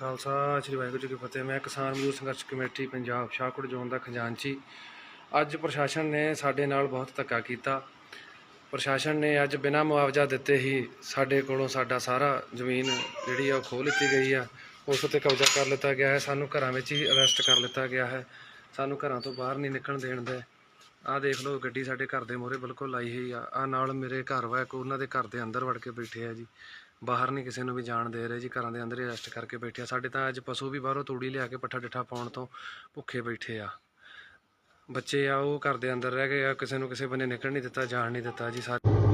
ਖਾਲਸਾ, ਸ੍ਰੀ ਵਾਹਿਗੁਰੂ ਜੀ ਕੀ ਫਤਿਹ। ਮੈਂ ਕਿਸਾਨ ਮਜ਼ਦੂਰ ਸੰਘਰਸ਼ ਕਮੇਟੀ, ਪੰਜਾਬ ਸ਼ਾਹਕੋਟ ਜ਼ੋਨ ਦਾ ਖਜ਼ਾਨਚੀ। ਅੱਜ ਪ੍ਰਸ਼ਾਸਨ ਨੇ ਸਾਡੇ ਨਾਲ ਬਹੁਤ ਧੱਕਾ ਕੀਤਾ। ਪ੍ਰਸ਼ਾਸਨ ਨੇ ਅੱਜ ਬਿਨਾਂ ਮੁਆਵਜ਼ਾ ਦਿੱਤੇ ਹੀ ਸਾਡੇ ਕੋਲੋਂ ਸਾਡਾ ਸਾਰਾ ਜ਼ਮੀਨ ਜਿਹੜੀ ਆ ਉਹ ਖੋਹ ਲਿੱਤੀ ਗਈ ਆ। ਉਸ ਉੱਤੇ ਕਬਜ਼ਾ ਕਰ ਲਿੱਤਾ ਗਿਆ ਹੈ। ਸਾਨੂੰ ਘਰਾਂ ਵਿੱਚ ਹੀ ਅਰੈਸਟ ਕਰ ਲਿੱਤਾ ਗਿਆ ਹੈ। ਸਾਨੂੰ ਘਰਾਂ ਤੋਂ ਬਾਹਰ ਨਹੀਂ ਨਿਕਲਣ ਦੇਣ ਦੇ। ਆਹ ਦੇਖ ਲਓ, ਗੱਡੀ ਸਾਡੇ ਘਰ ਦੇ ਮੂਹਰੇ ਬਿਲਕੁਲ ਲਾਈ ਹੋਈ ਆ। ਆ ਨਾਲ ਮੇਰੇ ਘਰ ਵਾ ਇੱਕ, ਉਹਨਾਂ ਦੇ ਘਰ ਦੇ ਅੰਦਰ ਵੜ ਕੇ ਬੈਠੇ ਆ ਜੀ। ਬਾਹਰ ਨਹੀਂ ਕਿਸੇ ਨੂੰ ਵੀ ਜਾਣ ਦੇ ਰਹੇ ਜੀ, ਘਰਾਂ ਦੇ ਅੰਦਰ ਹੀ ਅਰੈਸਟ ਕਰਕੇ ਬੈਠੇ ਆ। ਸਾਡੇ ਤਾਂ ਅੱਜ ਪਸ਼ੂ ਵੀ ਬਾਹਰੋਂ ਤੂੜੀ ਲਿਆ ਕੇ ਪੱਠਾ ਡਿੱਠਾ ਪਾਉਣ ਤੋਂ ਭੁੱਖੇ ਬੈਠੇ ਆ। ਬੱਚੇ ਆ, ਉਹ ਘਰ ਦੇ ਅੰਦਰ ਰਹਿ ਗਏ ਆ, ਕਿਸੇ ਨੂੰ ਕਿਸੇ ਬੰਨੇ ਨਿਕਲ ਨਹੀਂ ਦਿੱਤਾ, ਜਾਣ ਨਹੀਂ ਦਿੱਤਾ ਜੀ ਸਾਰੇ